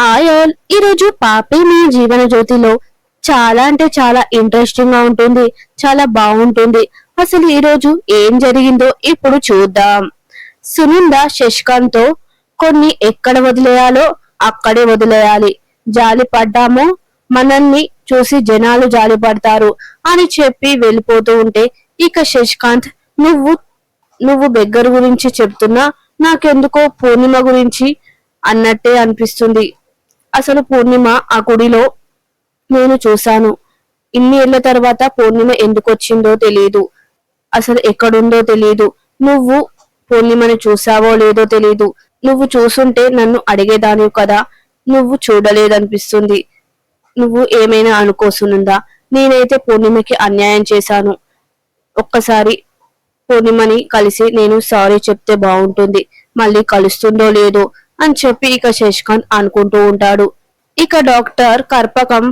ఆయోల్ ఈరోజు పాపి మీ జీవన జ్యోతిలో. చాలా అంటే చాలా ఇంట్రెస్టింగ్గా ఉంటుంది. చాలా బాగుంటుంది. అసలు ఈ రోజు ఏం జరిగిందో ఇప్పుడు చూద్దాం. సునంద శశికాంత్తో కొన్ని ఎక్కడ వదిలేయాలో అక్కడే వదిలేయాలి. జాలి పడ్డామో? మనల్ని చూసి జనాలు జాలి పడతారు అని చెప్పి వెళ్ళిపోతూ ఉంటే ఇక శశికాంత్ నువ్వు నువ్వు బెగ్గర్ గురించి చెప్తున్నా నాకెందుకో పూర్ణిమ గురించి అన్నట్టే అనిపిస్తుంది. అసలు పూర్ణిమ ఆ గుడిలో నేను చూశాను. ఇన్ని ఏళ్ళ తర్వాత పూర్ణిమ ఎందుకు వచ్చిందో తెలియదు అసలు ఎక్కడుందో తెలియదు నువ్వు పూర్ణిమని చూసావో లేదో తెలియదు నువ్వు చూసుంటే నన్ను అడిగేదానివి కదా. నువ్వు చూడలేదనిపిస్తుంది. నువ్వు ఏమైనా అనుకోసునుందా? నేనైతే పూర్ణిమకి అన్యాయం చేశాను. ఒక్కసారి పూర్ణిమని కలిసి నేను సారీ చెప్తే బాగుంటుంది. మళ్ళీ కలుస్తుందో లేదో అని చెప్పి ఇక శశికాంత్ అనుకుంటూ ఉంటాడు. ఇక డాక్టర్ కర్పకం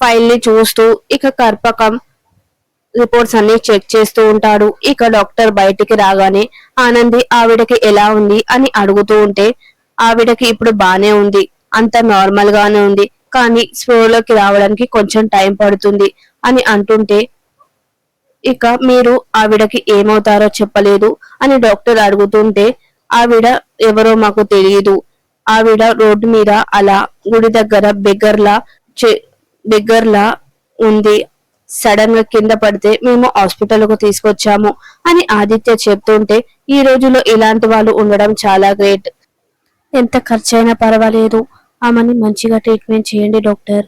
ఫైల్ని చూస్తూ ఇక కర్పకం రిపోర్ట్స్ అన్ని చెక్ చేస్తూ ఉంటాడు. ఇక డాక్టర్ బయటికి రాగానే ఆనంది ఆవిడకి ఎలా ఉంది? అని అడుగుతూ ఉంటే ఆవిడకి ఇప్పుడు బానే ఉంది. అంత నార్మల్ గానే ఉంది. కానీ స్పృహలోకి రావడానికి కొంచెం టైం పడుతుంది. అని అంటుంటే ఇక మీరు ఆవిడకి ఏమవుతారో చెప్పలేదు. అని డాక్టర్ అడుగుతుంటే ఆవిడ ఎవరో మాకు తెలియదు ఆవిడ రోడ్డు మీద అలా గుడి దగ్గర బెగ్గర్లా చే- బెగ్గర్లా ఉంది. సడన్గా కింద పడితే మేము హాస్పిటల్కు తీసుకొచ్చాము అని ఆదిత్య చెప్తుంటే ఈ రోజుల్లో ఇలాంటి వాళ్ళు ఉండడం చాలా గ్రేట్. ఎంత ఖర్చైనా పర్వాలేదు. ఆమెని మంచిగా ట్రీట్మెంట్ చేయండి డాక్టర్.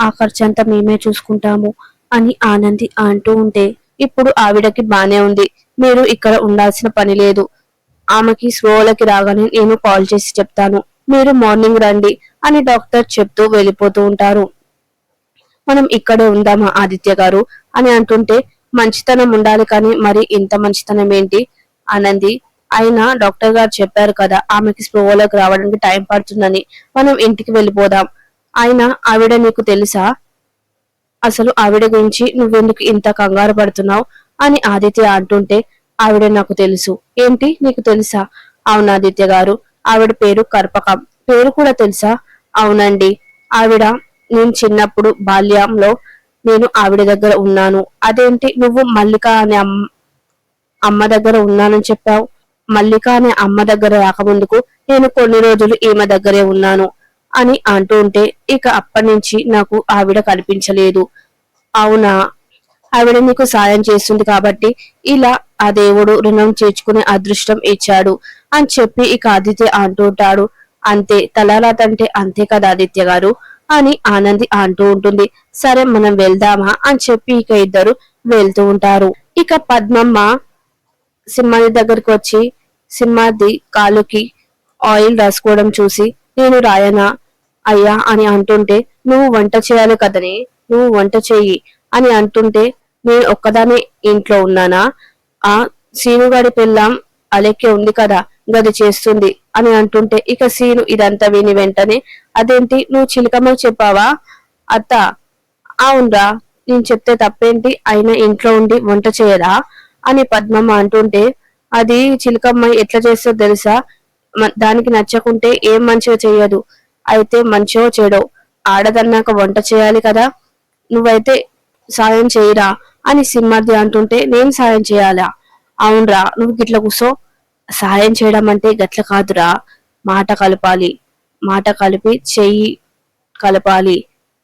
ఆ ఖర్చు అంతా మేమే చూసుకుంటాము అని ఆనంది అంటూ ఉంటే ఇప్పుడు ఆవిడకి బానే ఉంది. మీరు ఇక్కడ ఉండాల్సిన పని లేదు. ఆమెకి స్లోలకి రాగానే నేను కాల్ చేసి చెప్తాను. మీరు మార్నింగ్ రండి అని డాక్టర్ చెప్తూ వెళ్ళిపోతూ ఉంటారు. మనం ఇక్కడే ఉందామా ఆదిత్య గారు అని అంటుంటే మంచితనం ఉండాలి కానీ మరి ఇంత మంచితనం ఏంటి? అనంది అయినా డాక్టర్ గారు చెప్పారు కదా ఆమెకి స్పృహలోకి రావడానికి టైం పడుతుందని. మనం ఇంటికి వెళ్ళిపోదాం. అయినా ఆవిడ నీకు తెలుసా? అసలు ఆవిడ గురించి నువ్వెందుకు ఇంత కంగారు పడుతున్నావు? అని ఆదిత్య అంటుంటే ఆవిడ నాకు తెలుసు. ఏంటి? నీకు తెలుసా? అవునాదిత్య గారు? ఆవిడ పేరు కర్పకం. పేరు కూడా తెలుసా? అవునండి. ఆవిడ నేను చిన్నప్పుడు బాల్యంలో నేను ఆవిడ దగ్గర ఉన్నాను. అదేంటి? నువ్వు మల్లిక అనే అమ్మ అమ్మ దగ్గర ఉన్నానని చెప్పావు. మల్లిక అనే అమ్మ దగ్గర రాకముందుకు నేను కొన్ని రోజులు ఈమె దగ్గరే ఉన్నాను అని అంటూ ఉంటే ఇక అప్పటి నుంచి నాకు ఆవిడ కనిపించలేదు. అవునా? ఆవిడ నీకు సాయం చేస్తుంది కాబట్టి ఇలా ఆ దేవుడు రుణం చేర్చుకునే అదృష్టం ఇచ్చాడు అని చెప్పి ఇక ఆదిత్య అంటూ ఉంటాడు. అంతే తలరాతంటే అంతే కదా ఆదిత్య గారు అని ఆనంది అంటూ ఉంటుంది. సరే మనం వెళ్దామా అని చెప్పి ఇక ఇద్దరు వెళ్తూ ఉంటారు. ఇక పద్మమ్మ సింహాది దగ్గరికి వచ్చి సింహాది కాలుకి ఆయిల్ రాసుకోవడం చూసి నేను రాయనా? అయ్యా అని అంటుంటే నువ్వు వంట చేయాలి కదనే నువ్వు వంట చెయ్యి అని అంటుంటే నేను ఒక్కదానే ఇంట్లో ఉన్నానా? ఆ సీనుగాడి పిల్లం అలెక్కే ఉంది కదా గది చేస్తుంది అని అంటుంటే ఇక సీను ఇదంతా విని వెంటనే అదేంటి? నువ్వు చిలకమ్మ చెప్పావా? అత్త అవునరా నేను చెప్తే తప్పేంటి? అయినా ఇంట్లో ఉండి వంట చేయదా అని పద్మమ్మ అంటుంటే అది చిలకమ్మ ఎట్లా చేస్తుందో తెలుసా? దానికి నచ్చకుంటే ఏం మంచిగా చేయదు. అయితే మంచో చెడో ఆడదన్నాక వంట చేయాలి కదా. నువ్వైతే సాయం చేయరా? అని సింహార్థి అంటుంటే నేను సాయం చేయాలా? అవునరా నువ్వు గిట్ల కూసో? సాయం చేయడం అంటే గట్ల కాదురా. మాట కలపాలి. మాట కలిపి చెయ్యి కలపాలి.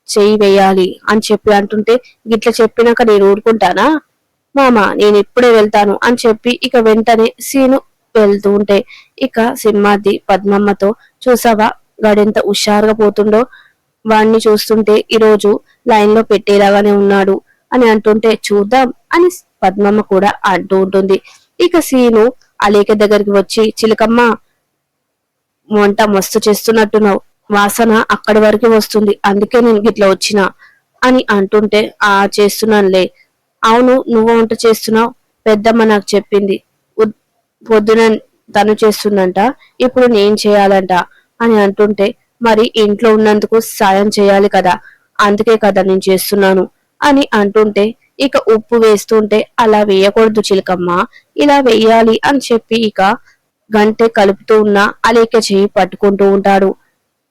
చెయ్యి వేయాలి అని చెప్పి అంటుంటే గిట్ల చెప్పినాక నేను ఊరుకుంటానా? మామ నేను ఇప్పుడే వెళ్తాను అని చెప్పి ఇక వెంటనే సీను వెళ్తూ ఉంటే ఇక సింహాద్రి పద్మమ్మతో చూసావా వాడెంత హుషారుగా పోతుండో? వాణ్ణి చూస్తుంటే ఈరోజు లైన్లో లైన్లో పెట్టేలాగానే ఉన్నాడు. అని అంటుంటే చూద్దాం అని పద్మమ్మ కూడా అంటూ ఉంటుంది. ఇక సీను అలేక దగ్గరికి వచ్చి చిలకమ్మ వంట మస్తు చేస్తున్నట్టున్నావు. వాసన అక్కడి వరకు వస్తుంది. అందుకే నేను గిట్లా వచ్చిన అని అంటుంటే ఆ చేస్తున్నానులే. అవును నువ్వు వంట చేస్తున్నావు. పెద్దమ్మ నాకు చెప్పింది. పొద్దున తను చేస్తుందంట ఇప్పుడు నేను చేయాలంట అని అంటుంటే మరి ఇంట్లో ఉన్నందుకు సాయం చేయాలి కదా. అందుకే కదా నేను చేస్తున్నాను. అని అంటుంటే ఇక ఉప్పు వేస్తుంటే అలా వేయకూడదు చిలకమ్మ. ఇలా వేయాలి అని చెప్పి ఇక గంటె కలుపుతూ ఉన్న అలేక చేయి పట్టుకుంటూ ఉంటాడు.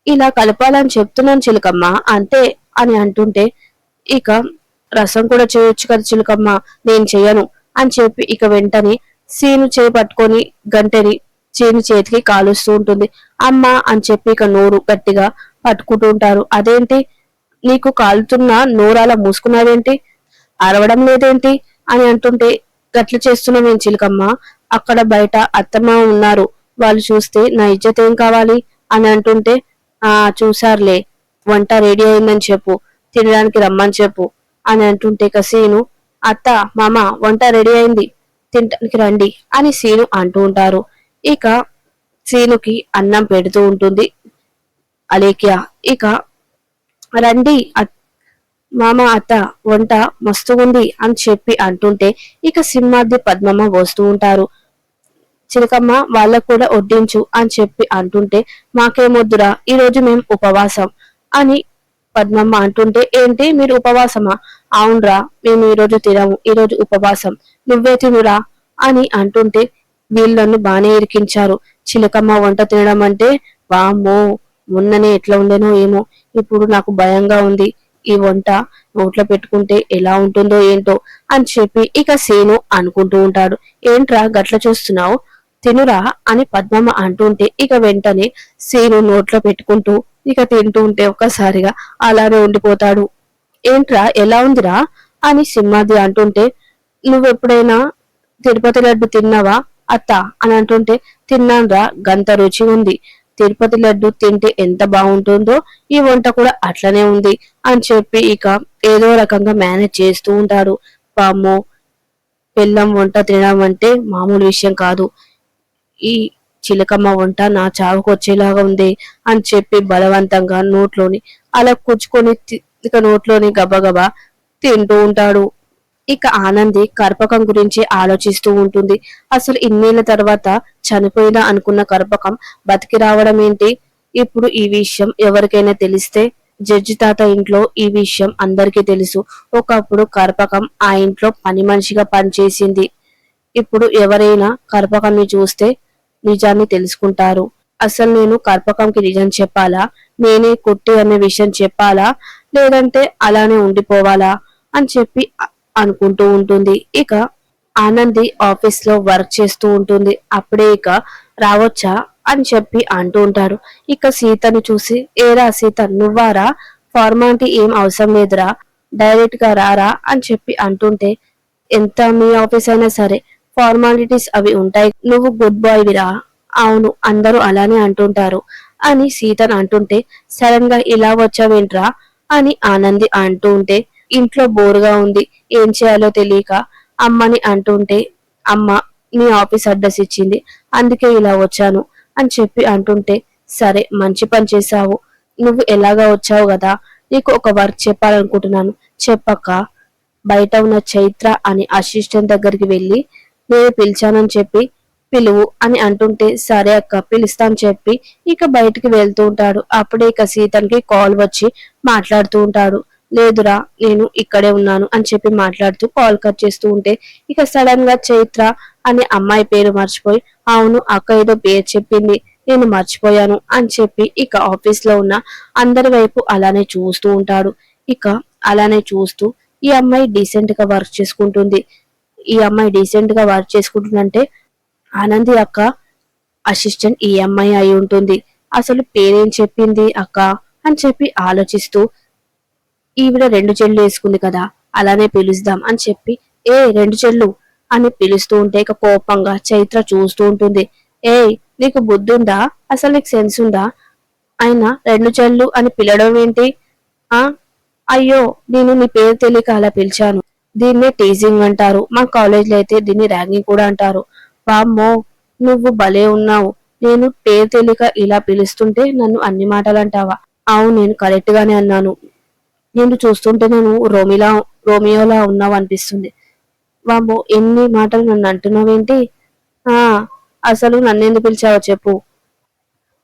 ఇలా కలపాలని చెప్తున్నాను చిలకమ్మ అంతే అని అంటుంటే ఇక రసం కూడా చేయొచ్చు కదా చిలకమ్మ నేను చేయను అని చెప్పి ఇక వెంటనే సీను చేయి పట్టుకొని గంటని చేను చేతికి కాలుస్తూ ఉంటుంది. అమ్మ అని చెప్పి ఇక నోరు గట్టిగా పట్టుకుంటూ ఉంటారు. అదేంటి? నీకు కాలుతున్న నోరాల మూసుకున్నావేంటి? అరవడం లేదేంటి? అని అంటుంటే గట్లు చేస్తున్నామేం చిలకమ్మ అక్కడ బయట అత్తమ్మ ఉన్నారు. వాళ్ళు చూస్తే నా ఇజ్జత్ ఏం కావాలి? అని అంటుంటే ఆ చూసారులే వంట రెడీ అయిందని చెప్పు. తినడానికి రమ్మని చెప్పు. అని అంటుంటే ఇక సీను అత్త మామ వంట రెడీ అయింది. తినడానికి రండి అని సీను అంటూ ఉంటారు. ఇక సీనుకి అన్నం పెడుతూ ఉంటుంది. అలేఖ్య ఇక రండి మామ అత్త వంట మస్తుగుంది అని చెప్పి అంటుంటే ఇక సింహాద్రి పద్మమ్మ వస్తూ ఉంటారు. చిలకమ్మ వాళ్ళకు కూడా వడ్డించు అని చెప్పి అంటుంటే మాకేమొద్దురా ఈరోజు మేము ఉపవాసం అని పద్మమ్మ అంటుంటే ఏంటి మీరు ఉపవాసమా? అవునరా మేము ఈరోజు తినము ఈరోజు ఉపవాసం. నువ్వే తినురా అని అంటుంటే వీళ్ళను బాగానే ఇరికించారు. చిలకమ్మ వంట తినడం అంటే వామ్మో మొన్ననే ఎట్లా ఉండేనో ఏమో. ఇప్పుడు నాకు భయంగా ఉంది. ఈ వంట నోట్లో పెట్టుకుంటే ఎలా ఉంటుందో ఏంటో అని చెప్పి ఇక సేను అనుకుంటూ ఉంటాడు. ఏంట్రా గట్ల చూస్తున్నావు? తినురా అని పద్మమ్మ అంటుంటే ఇక వెంటనే సేను నోట్లో పెట్టుకుంటూ ఇక తింటూ ఉంటే ఒక్కసారిగా అలానే ఉండిపోతాడు. ఏంట్రా ఎలా ఉందిరా? అని సింహాది అంటుంటే నువ్వెప్పుడైనా తిరుపతి లడ్డు తిన్నావా అత్త? అని అంటుంటే తిన్నాన్రా గంత రుచి ఉంది తిరుపతి లడ్డు తింటే ఎంత బాగుంటుందో ఈ వంట కూడా అట్లనే ఉంది అని చెప్పి ఇక ఏదో రకంగా మేనేజ్ చేస్తూ ఉంటాడు. పాము బెల్లం వంట తినడం అంటే మామూలు విషయం కాదు. ఈ చిలకమ్మ వంట నా చావుకు వచ్చేలాగా ఉంది అని చెప్పి బలవంతంగా నోట్లోని అలా కూర్చుకొని తి- ఇక నోట్లోని గబగబా తింటూ ఉంటాడు. ఇక ఆనంది కర్పకం గురించి ఆలోచిస్తూ ఉంటుంది. అసలు ఇన్నేళ్ళ తర్వాత చనిపోయినా అనుకున్న కర్పకం బతికి రావడం ఏంటి? ఇప్పుడు ఈ విషయం ఎవరికైనా తెలిస్తే జడ్జి తాత ఇంట్లో ఈ విషయం అందరికీ తెలుసు. ఒకప్పుడు కర్పకం ఆ ఇంట్లో పని మనిషిగా పనిచేసింది. ఇప్పుడు ఎవరైనా కర్పకంని చూస్తే నిజాన్ని తెలుసుకుంటారు. అసలు నేను కర్పకంకి నిజం చెప్పాలా? నేనే కొట్టి అనే విషయం చెప్పాలా? లేదంటే అలానే ఉండిపోవాలా? అని చెప్పి అనుకుంటూ ఉంటుంది. ఇక ఆనంది ఆఫీస్లో వర్క్ చేస్తూ ఉంటుంది. అప్పుడే ఇక రావచ్చా అని చెప్పి అంటూ ఉంటారు ఇక సీతను చూసి ఏరా సీత నువ్వారా? ఫార్మాలిటీ ఏం అవసరం లేదురా. డైరెక్ట్గా రారా? అని చెప్పి అంటుంటే ఎంత మీ ఆఫీస్ అయినా సరే ఫార్మాలిటీస్ అవి ఉంటాయి. నువ్వు గుడ్ బాయ్ విరా అవును అందరూ అలానే అంటుంటారు. అని సీతను అంటుంటే సడన్గా ఇలా వచ్చావేంట్రా? అని ఆనంది అంటూ ఉంటే ఇంట్లో బోరుగా ఉంది. ఏం చేయాలో తెలియక అమ్మని అంటుంటే అమ్మ మీ ఆఫీస్ అడ్రస్ ఇచ్చింది. అందుకే ఇలా వచ్చాను అని చెప్పి అంటుంటే సరే మంచి పని చేశావు. నువ్వు ఎలాగా వచ్చావు కదా? నీకు ఒక వర్క్ చెప్పాలనుకుంటున్నాను. చెప్పక్క. బయట ఉన్న చైత్ర అని అసిస్టెంట్ దగ్గరికి వెళ్ళి నేను పిలిచానని చెప్పి పిలువు అని అంటుంటే సరే అక్క పిలుస్తాను చెప్పి ఇక బయటికి వెళ్తూ ఉంటాడు. అప్పుడే ఇక సీతన్కి కాల్ వచ్చి మాట్లాడుతూ ఉంటాడు. లేదురా నేను ఇక్కడే ఉన్నాను అని చెప్పి మాట్లాడుతూ కాల్ కట్ చేస్తూ ఉంటే ఇక సడన్గా చైత్ర అనే అమ్మాయి పేరు మర్చిపోయి అవును అక్క ఏదో పేరు చెప్పింది నేను మర్చిపోయాను అని చెప్పి ఇక ఆఫీస్లో ఉన్న అందరి వైపు అలానే చూస్తూ ఉంటాడు. ఇక అలానే చూస్తూ ఈ అమ్మాయి డీసెంట్గా వర్క్ చేసుకుంటుంది. ఈ అమ్మాయి డీసెంట్గా వర్క్ చేసుకుంటుందంటే ఆనంది అక్క అసిస్టెంట్ ఈ అమ్మాయి అయి ఉంటుంది. అసలు పేరేం చెప్పింది అక్క అని చెప్పి ఆలోచిస్తూ ఈవిడ రెండు చెల్లు వేసుకుంది కదా అలానే పిలుస్తాం అని చెప్పి ఏ రెండు చెల్లు? అని పిలుస్తూ ఉంటే ఇక కోపంగా చైత్ర చూస్తూ ఉంటుంది. ఏ నీకు బుద్ధి ఉందా అసలు నీకు సెన్స్ ఉందా? అయినా రెండు చెల్లు అని పిలవడం ఏంటి? ఆ? అయ్యో నేను నీ పేరు తెలియక అలా పిలిచాను. దీన్నే టీజింగ్ అంటారు. మా కాలేజీలో అయితే దీన్ని ర్యాగింగ్ కూడా అంటారు. వామ్మో నువ్వు భలే ఉన్నావు. నేను పేరు తెలియక ఇలా పిలుస్తుంటే నన్ను అన్ని మాటలు అంటావా? అవును నేను కరెక్ట్ గానే అన్నాను. నేను చూస్తుంటే నేను రోమిలా రోమియోలా ఉన్నావు అనిపిస్తుంది బాబు ఎన్ని మాటలు నన్ను అంటున్నావేంటి? ఆ అసలు నన్నెందుకు పిలిచావో చెప్పు.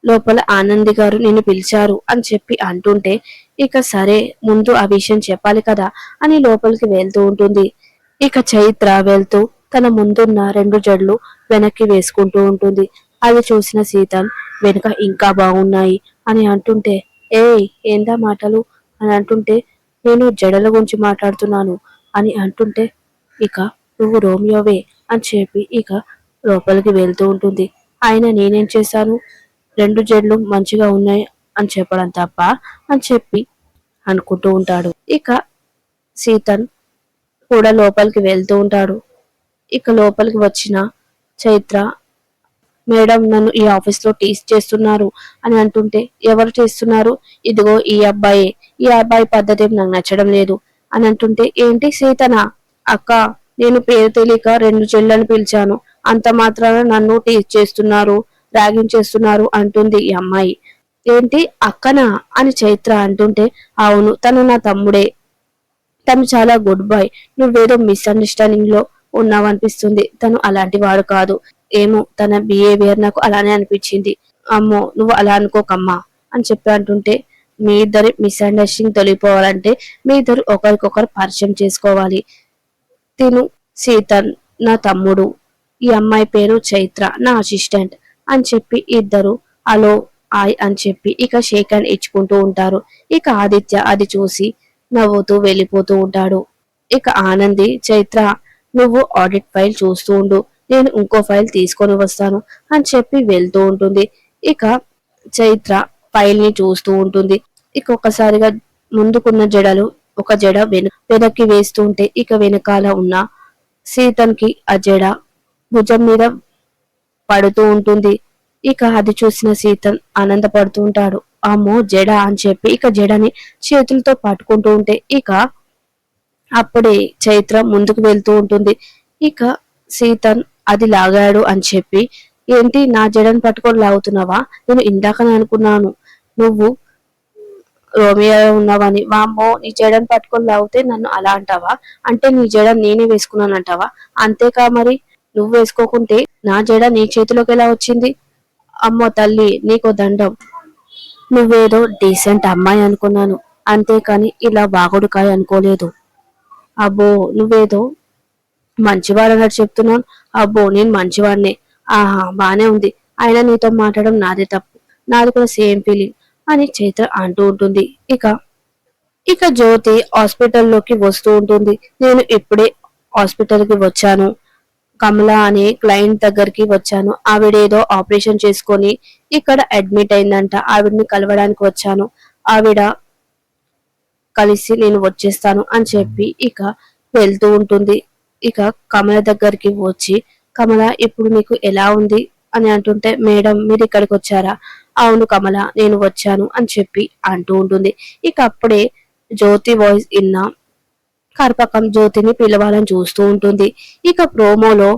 లోపల ఆనంది గారు నిన్ను పిలిచారు అని చెప్పి అంటుంటే ఇక సరే ముందు ఆ విషయం చెప్పాలి కదా అని లోపలికి వెళ్తూ ఉంటుంది. ఇక చైత్ర వెళ్తూ తన ముందున్న రెండు జడ్లు వెనక్కి వేసుకుంటూ ఉంటుంది. అది చూసిన సీత వెనుక ఇంకా బాగున్నాయి అని అంటుంటే ఏయ్ ఏందా మాటలు? అని అంటుంటే నేను జడల గురించి మాట్లాడుతున్నాను అని అంటుంటే ఇక నువ్వు రోమియోవే అని చెప్పి ఇక లోపలికి వెళ్తూ ఉంటుంది. ఆయన నేనేం చేశాను? రెండు జడ్లు మంచిగా ఉన్నాయి అని చెప్పడం తప్ప అని చెప్పి అనుకుంటూ ఉంటాడు. ఇక సీతన్ కూడా లోపలికి వెళ్తూ ఉంటాడు. ఇక లోపలికి వచ్చిన చైత్ర మేడం నన్ను ఈ ఆఫీస్లో టీస్ చేస్తున్నారు అని అంటుంటే ఎవరు చేస్తున్నారు? ఇదిగో ఈ అబ్బాయే ఈ అబ్బాయి పద్ధతి నాకు నచ్చడం లేదు. అని అంటుంటే ఏంటి సీతనా? అక్క నేను పేరు తెలియక రెండు చెల్లెలను పిలిచాను. అంత మాత్రాన నన్ను టీచ్ చేస్తున్నారు ర్యాగింగ్ చేస్తున్నారు అంటుంది ఈ అమ్మాయి. ఏంటి అక్కనా? అని చైత్ర అంటుంటే అవును తను నా తమ్ముడే. తను చాలా గుడ్ బాయ్. నువ్వేదో మిస్అండర్స్టాండింగ్లో ఉన్నావనిపిస్తుంది. తను అలాంటి వాడు కాదు. ఏమో తన బిహేవియర్ నాకు అలానే అనిపించింది. అమ్మో నువ్వు అలా అనుకోకమ్మా అని చెప్పి అంటుంటే మీ ఇద్దరి మిస్అండర్స్టాండింగ్ తొలగిపోవాలంటే మీ ఇద్దరు ఒకరికొకరు పరిచయం చేసుకోవాలి. తిను సీతన్ నా తమ్ముడు. ఈ అమ్మాయి పేరు చైత్ర నా అసిస్టెంట్ అని చెప్పి ఇద్దరు అలో ఆయ్ అని చెప్పి ఇక షేక్ హ్యాండ్ ఇచ్చుకుంటూ ఉంటారు. ఇక ఆదిత్య అది చూసి నవ్వుతూ వెళ్ళిపోతూ ఉంటాడు. ఇక ఆనంది చైత్ర నువ్వు ఆడిట్ ఫైల్ చూస్తూ ఉండు. నేను ఇంకో ఫైల్ తీసుకొని వస్తాను అని చెప్పి వెళ్తూ ఉంటుంది. ఇక చైత్ర ఫైల్ని చూస్తూ ఉంటుంది. ఇక ఒక్కసారిగా ముందుకున్న జడలు ఒక జడ వెను వెనక్కి వేస్తూ ఉంటే ఇక వెనకాల ఉన్న సీతన్కి ఆ జడ భుజం మీద పడుతూ ఉంటుంది. ఇక అది చూసిన సీతన్ ఆనందపడుతూ ఉంటాడు. అమ్మో జడ అని చెప్పి ఇక జడని చేతులతో పట్టుకుంటూ ఉంటే ఇక అప్పుడే చైత్ర ముందుకు వెళ్తూ ఉంటుంది. ఇక సీతన్ అది లాగాడు అని చెప్పి ఏంటి నా జడని పట్టుకొని లాగుతున్నావా? నేను ఇందాకనే అనుకున్నాను. నువ్వు రోమియో ఉన్నావని వామ్మో నీ జడని పట్టుకొని లాగితే నన్ను అలా అంటావా? అంటే నీ జడ నేనే వేసుకున్నాను అంటావా అంతేకా మరి? నువ్వు వేసుకోకుంటే నా జడ నీ చేతిలోకి ఎలా వచ్చింది? అమ్మో తల్లి నీకో దండం. నువ్వేదో డీసెంట్ అమ్మాయి అనుకున్నాను. అంతేకాని ఇలా బాగుడుకాయ అనుకోలేదు. అబ్బో నువ్వేదో మంచివాడు అన్నట్టు చెప్తున్నాను అబ్బో నేను మంచివాడినే. ఆహా బానే ఉంది. అయినా నీతో మాట్లాడడం నాదే తప్పు. నాది కూడా సేమ్ ఫీలింగ్. అని చైత్ర అంటూ ఉంటుంది. ఇక ఇక జ్యోతి హాస్పిటల్లోకి వస్తూ ఉంటుంది. నేను ఇప్పుడే హాస్పిటల్కి వచ్చాను. కమల అనే క్లయింట్ దగ్గరికి వచ్చాను. ఆవిడేదో ఆపరేషన్ చేసుకొని ఇక్కడ అడ్మిట్ అయిందంట. ఆవిడని కలవడానికి వచ్చాను. ఆవిడ కలిసి నేను వచ్చేస్తాను అని చెప్పి ఇక వెళ్తూ ఉంటుంది. ఇక కమల దగ్గరికి వచ్చి కమల ఇప్పుడు నీకు ఎలా ఉంది? అని అంటుంటే మేడం మీరు ఇక్కడికి వచ్చారా? అవును కమల నేను వచ్చాను అని చెప్పి అంటూ ఉంటుంది. ఇక అప్పుడే జ్యోతి వాయిస్ ఇన్న కర్పకం జ్యోతిని పిలవాలని చూస్తూ ఉంటుంది. ఇక ప్రోమోలో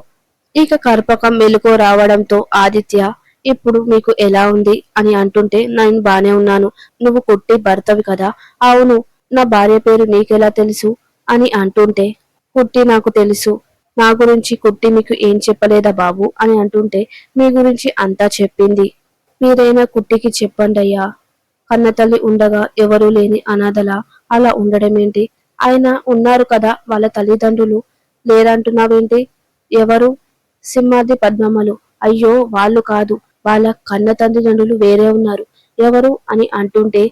ఇక కర్పకం మెలకు రావడంతో ఆదిత్య ఇప్పుడు మీకు ఎలా ఉంది? అని అంటుంటే నేను బానే ఉన్నాను. నువ్వు కుట్టి భర్తవి కదా. అవును నా భార్య పేరు నీకెలా తెలుసు? అని అంటుంటే కుట్టి నాకు తెలుసు. నా గురించి కుట్టి మీకు ఏం చెప్పలేదా బాబు? అని అంటుంటే మీ గురించి అంతా చెప్పింది. మీరైనా కుట్టికి చెప్పండి అయ్యా. కన్నతల్లి ఉండగా ఎవరూ లేని అనాథలా అలా ఉండడం ఏంటి ఆయన ఉన్నారు కదా వాళ్ళ తల్లిదండ్రులు. లేరంటున్నావేంటి ఎవరు? సింహాది పద్మమ్మలు. అయ్యో వాళ్ళు కాదు. వాళ్ళ కన్న తల్లిదండ్రులు వేరే ఉన్నారు. ఎవరు? అని అంటుంటే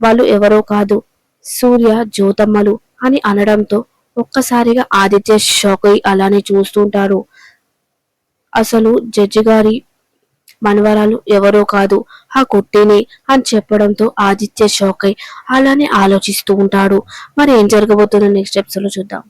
వాళ్ళు ఎవరో కాదు. సూర్య జ్యోతమ్మలు అని అనడంతో ఒక్కసారిగా ఆదిత్య షాక్ అయి అలానే చూస్తుంటారు అసలు జడ్జి గారి మనవరాలు ఎవరో కాదు. ఆ కుట్టిని అని చెప్పడంతో ఆదిత్య షాక్ అయి అలానే ఆలోచిస్తూ ఉంటాడు. మరి ఏం జరగబోతుందో నెక్స్ట్ ఎపిసోడ్లో చూద్దాం.